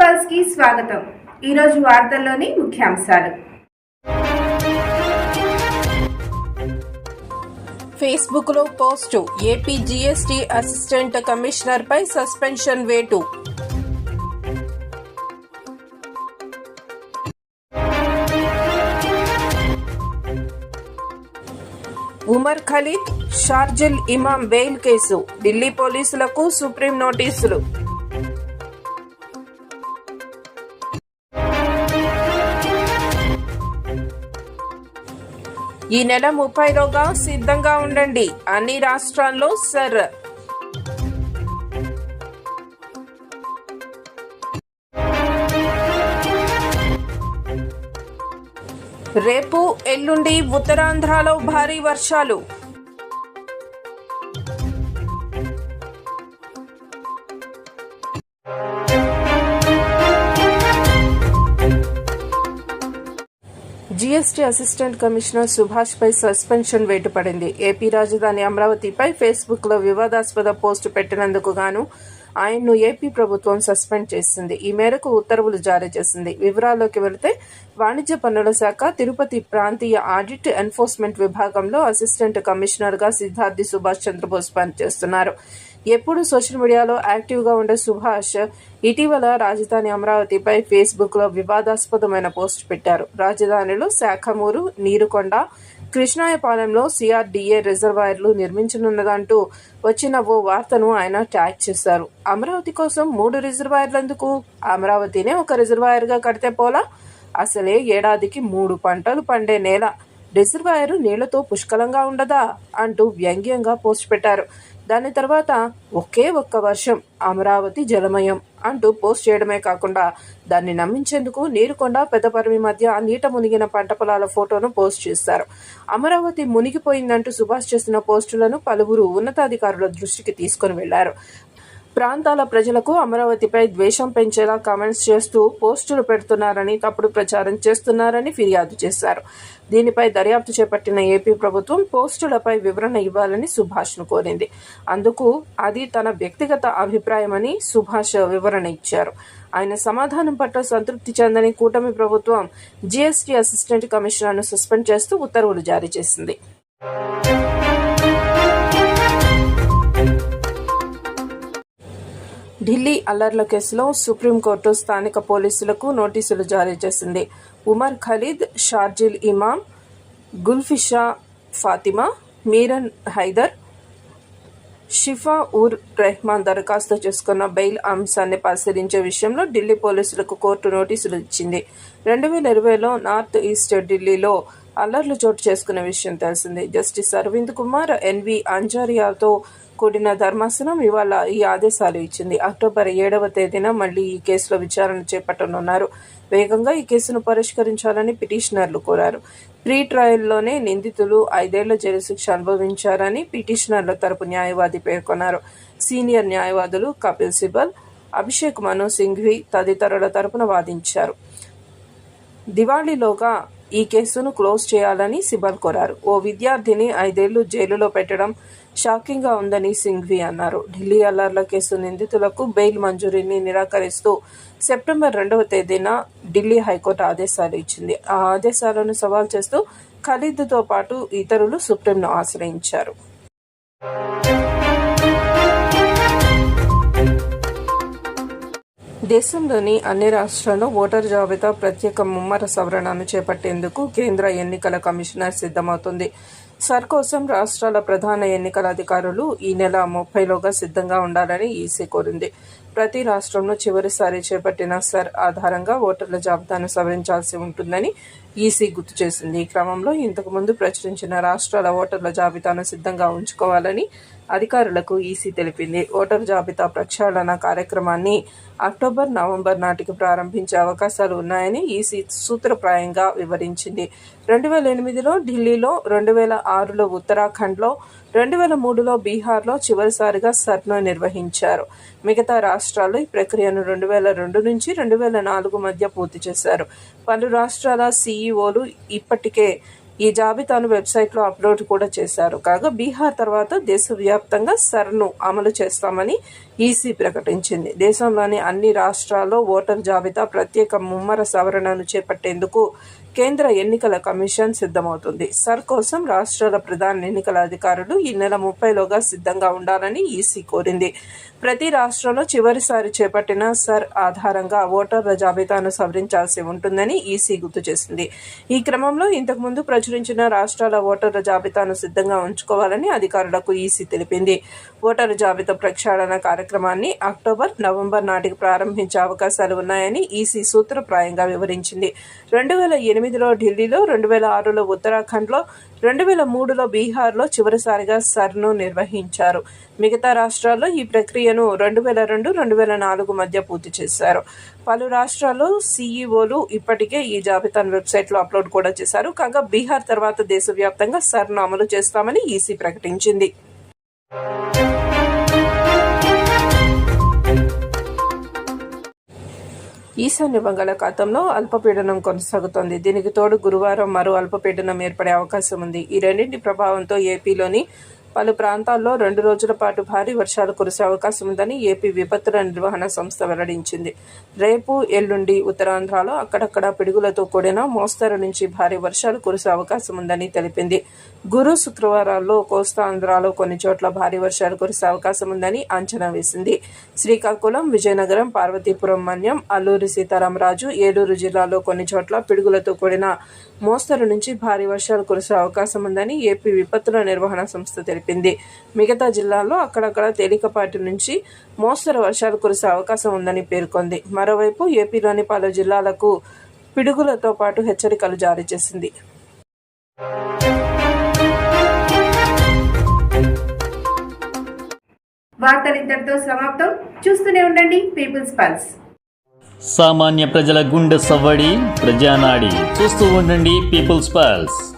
పల్స్కి స్వాగతం. ఈరోజు వార్తల్లోని ముఖ్యాంశాలు. ఫేస్బుక్లో పోస్టు ఏపీ జీఎస్టీ అసిస్టెంట్ కమిషనర్పై సస్పెన్షన్ వేటు. Umar Khalid Sharjeel Imam bail case. Delhi పోలీసులకు సుప్రీం నోటీసులు. ఈ నెల ముప్పైలోగా సిద్ధంగా ఉండండి. అన్ని రాష్ట్రాల్లో సర్. రేపు ఎల్లుండి ఉత్తరాంధ్రలో భారీ వర్షాలు. జీఎస్టీ అసిస్టెంట్ కమిషనర్ సుభాష్ పై సస్పెన్షన్ వేటు పడింది ఏపీ రాజధాని అమరావతిపై ఫేస్బుక్లో వివాదాస్పద పోస్టు పెట్టినందుకు గాను ఆయన్ను ఏపీ ప్రభుత్వం సస్పెండ్ చేసింది. ఈ మేరకు ఉత్తర్వులు జారీ చేసింది. వివరాల్లోకి వెళితే వాణిజ్య పన్నుల శాఖ తిరుపతి ప్రాంతీయ ఆడిట్ ఎన్ఫోర్స్మెంట్ విభాగంలో అసిస్టెంట్ కమిషనర్గా సిద్ధార్థి సుభాష్ చంద్రబోస్ పనిచేస్తున్నారు. ఎప్పుడు సోషల్ మీడియాలో యాక్టివ్గా ఉండే సుభాష్ ఇటీవల రాజధాని అమరావతిపై ఫేస్బుక్లో వివాదాస్పదమైన పోస్ట్ పెట్టారు. రాజధానిలో శాఖమూరు నీరుకొండ కృష్ణాయపాలెంలో సిఆర్డీఏ రిజర్వాయర్లు నిర్మించనున్నదంటూ వచ్చిన ఓ వార్తను ఆయన ట్యాగ్ చేశారు. అమరావతి కోసం మూడు రిజర్వాయర్లందుకు అమరావతినే ఒక రిజర్వాయర్గా కడితే పోలా? అసలే ఏడాదికి మూడు పంటలు పండే నేల. రిజర్వాయరు నీళ్ళతో పుష్కలంగా ఉండదా? అంటూ వ్యంగ్యంగా పోస్ట్ పెట్టారు. దాని తర్వాత ఒకే ఒక్క వర్షం అమరావతి జలమయం అంటూ పోస్ట్ చేయడమే కాకుండా దాన్ని నమ్మించేందుకు నీరుకొండ పెద్దపరిమి మధ్య నీట మునిగిన పంట పొలాల ఫోటోను పోస్ట్ చేశారు. అమరావతి మునిగిపోయిందంటూ సుభాష్ చేసిన పోస్టులను పలువురు ఉన్నతాధికారుల దృష్టికి తీసుకుని వెళ్ళారు. ప్రాంతాల ప్రజలకు అమరావతిపై ద్వేషం పెంచేలా కామెంట్స్ చేస్తూ పోస్టులు పెడుతున్నారని తప్పుడు ప్రచారం చేస్తున్నారని ఫిర్యాదు చేశారు. దీనిపై దర్యాప్తు చేపట్టిన ఏపీ ప్రభుత్వం పోస్టులపై వివరణ ఇవ్వాలని సుభాష్ను కోరింది. అందుకు అది తన వ్యక్తిగత అభిప్రాయమని సుభాష్ వివరణ ఇచ్చారు. ఆయన సమాధానం పట్ల సంతృప్తి చెందని కూటమి ప్రభుత్వం జీఎస్టీ అసిస్టెంట్ కమిషనర్ను సస్పెండ్ చేస్తూ ఉత్తర్వులు జారీ చేసింది. ఢిల్లీ అల్లర్ల కేసులో సుప్రీంకోర్టు స్థానిక పోలీసులకు నోటీసులు జారీ చేసింది. ఉమర్ ఖలీద్ షార్జిల్ ఇమాం గుల్ఫిషా ఫాతిమా మీరన్ హైదర్ షిఫా ఉర్ రెహమాన్ దరఖాస్తు చేసుకున్న బెయిల్ అంశాన్ని పరిశీలించే విషయంలో ఢిల్లీ పోలీసులకు కోర్టు నోటీసులు ఇచ్చింది. రెండు వేల ఇరవైలో నార్త్ ఈస్ట్ ఢిల్లీలో అల్లర్లు చోటు చేసుకున్న విషయం తెలిసింది. జస్టిస్ అరవింద్ కుమార్ ఎన్వి అంజారియాతో కూడిన ధర్మాసనం ఇవాళ ఈ ఆదేశాలు ఇచ్చింది. అక్టోబర్ ఏడవ తేదీన మళ్ళీ ఈ కేసులో విచారణ చేపట్టనున్నారు. వేగంగా ఈ కేసును పరిష్కరించాలని పిటిషనర్లు కోరారు. ప్రీ ట్రయల్లోనే నిందితులు ఐదేళ్ళ జైలు శిక్ష అనుభవించారని పిటిషనర్ల తరపు న్యాయవాది పేర్కొన్నారు. సీనియర్ న్యాయవాదులు కపిల్ సిబల్ అభిషేక్ మను సింఘ్వి తదితరుల తరపున వాదించారు. దివాళీలోగా ఈ కేసును క్లోజ్ చేయాలని సిబల్ కోరారు. ఓ విద్యార్థిని ఐదేళ్ళు జైలులో పెట్టడం షాకింగ్గా ఉందని సింఘ్వి అన్నారు. ఢిల్లీ అల్లర్ల కేసు నిందితులకు బెయిల్ మంజూరీని నిరాకరిస్తూ సెప్టెంబర్ రెండవ తేదీన ఢిల్లీ హైకోర్టు ఆదేశాలు ఇచ్చింది. ఆ ఆదేశాలను సవాల్ చేస్తూ ఖలీద్తో పాటు ఇతరులు సుప్రీంను ఆశ్రయించారు. దేశంలోని అన్ని రాష్ట్రాల్లో ఓటర్ జాబితా ప్రత్యేక ముమ్మర సవరణను చేపట్టేందుకు కేంద్ర ఎన్నికల కమిషనర్ సిద్ధమవుతుంది. సర్ కోసం రాష్ట్రాల ప్రధాన ఎన్నికల అధికారులు ఈ నెల ముప్పైలోగా సిద్ధంగా ఉండాలని ఈసీ కోరింది. ప్రతి రాష్ట్రంలో చివరిసారి చేపట్టిన సర్ ఆధారంగా ఓటర్ల జాబితాను సవరించాల్సి ఉంటుందని ఈసీ గుర్తు చేసింది. ఈ క్రమంలో ఇంతకుముందు ప్రచురించిన రాష్ట్రాల ఓటర్ల జాబితాను సిద్ధంగా ఉంచుకోవాలని అధికారులకు ఈసీ తెలిపింది. ఓటర్ జాబితా ప్రక్షాళన కార్యక్రమాన్ని అక్టోబర్ నవంబర్ నాటికి ప్రారంభించే అవకాశాలు ఉన్నాయని ఈసీ సూత్రప్రాయంగా వివరించింది. రెండు వేల ఎనిమిదిలో ఢిల్లీలో రెండు వేల ఆరులో ఉత్తరాఖండ్లో రెండు వేల మూడులో బీహార్లో చివరిసారిగా సర్ను నిర్వహించారు. మిగతా రాష్ట్రాల్లో ఈ ప్రక్రియను రెండు వేల రెండు నుంచి రెండు వేల నాలుగు మధ్య పూర్తి చేశారు. పలు రాష్ట్రాల సీఈఓలు ఇప్పటికే ఈ జాబితాను వెబ్సైట్లో అప్లోడ్ కూడా చేశారు. కాగా బీహార్ తర్వాత దేశవ్యాప్తంగా సర్ను అమలు చేస్తామని ఈసీ ప్రకటించింది. దేశంలోని అన్ని రాష్ట్రాల్లో ఓటర్ జాబితా ప్రత్యేక ముమ్మర సవరణను చేపట్టేందుకు కేంద్ర ఎన్నికల కమిషన్ సిద్ధమవుతుంది. సర్ కోసం రాష్ట్రాల ప్రధాన ఎన్నికల అధికారులు ఈ నెల ముప్పైలోగా సిద్ధంగా ఉండాలని ఈసీ కోరింది. ప్రతి రాష్ట్రంలో చివరిసారి చేపట్టిన సర్ ఆధారంగా ఓటర్ల జాబితాను సవరించాల్సి ఉంటుందని ఈసీ గుర్తు చేసింది. ఈ క్రమంలో ఇంతకుముందు ప్రచురించిన రాష్ట్రాల ఓటర్ల జాబితాను సిద్ధంగా ఉంచుకోవాలని అధికారులకు ఈసీ తెలిపింది. ఓటరు జాబితా ప్రక్షాళన కార్యక్రమాన్ని అక్టోబర్ నవంబర్ నాటికి ప్రారంభించే అవకాశాలు ఉన్నాయని ఈసీ సూత్రప్రాయంగా వివరించింది. రెండు వేల ఎనిమిది ఎనిమిదిలో ఢిల్లీలో రెండు వేల ఆరులో ఉత్తరాఖండ్లో రెండు వేల మూడులో బీహార్లో చివరిసారిగా సర్ను నిర్వహించారు. మిగతా రాష్ట్రాల్లో ఈ ప్రక్రియను రెండు వేల రెండు రెండు వేల నాలుగు మధ్య పూర్తి చేశారు. పలు రాష్ట్రాల్లో సీఈఓలు ఇప్పటికే ఈ జాబితాను వెబ్సైట్లో అప్లోడ్ కూడా చేశారు. కాగా బీహార్ తర్వాత దేశవ్యాప్తంగా సర్ను అమలు చేస్తామని ఈసీ ప్రకటించింది. ఈశాన్య బంగాళాఖాతంలో అల్పపీడనం కొనసాగుతోంది. దీనికి తోడు గురువారం మరో అల్పపీడనం ఏర్పడే అవకాశం ఉంది. ఈ రెండింటి ప్రభావంతో ఏపీలోని పలు ప్రాంతాల్లో రెండు రోజుల పాటు భారీ వర్షాలు కురిసే అవకాశం ఉందని ఏపీ విపత్తుల నిర్వహణ సంస్థ వెల్లడించింది. రేపు ఎల్లుండి ఉత్తరాంధ్రలో అక్కడక్కడ పిడుగులతో కూడిన మోస్తరు నుంచి భారీ వర్షాలు కురిసే అవకాశం ఉందని తెలిపింది. గురు శుక్రవారాల్లో కోస్తాంధ్రలో కొన్ని చోట్ల భారీ వర్షాలు కురిసే అవకాశం ఉందని అంచనా వేసింది. శ్రీకాకుళం విజయనగరం పార్వతీపురం మన్యం అల్లూరి సీతారామరాజు ఏలూరు జిల్లాలో కొన్ని చోట్ల పిడుగులతో కూడిన మోస్తరు నుంచి భారీ వర్షాలు కురిసే అవకాశం ఉందని ఏపీ విపత్తుల నిర్వహణ సంస్థ తెలిపింది. మిగతా జిల్లాల్లో అక్కడక్కడ తేలికపాటి నుంచి మోస్తరు వర్షాలు కురిసే అవకాశం ఉందని పేర్కొంది. మరోవైపు ఏపీలోని పలు జిల్లాలకు పిడుగులతో పాటు హెచ్చరికలు జారీ చేసింది. వార్తలు ఇంతటితో సమాప్తం. చూస్తూనే ఉండండి పీపుల్స్ పల్స్. సామాన్య ప్రజల గుండె సవ్వడి ప్రజానాడి. చూస్తూ ఉండండి పీపుల్స్ పల్స్.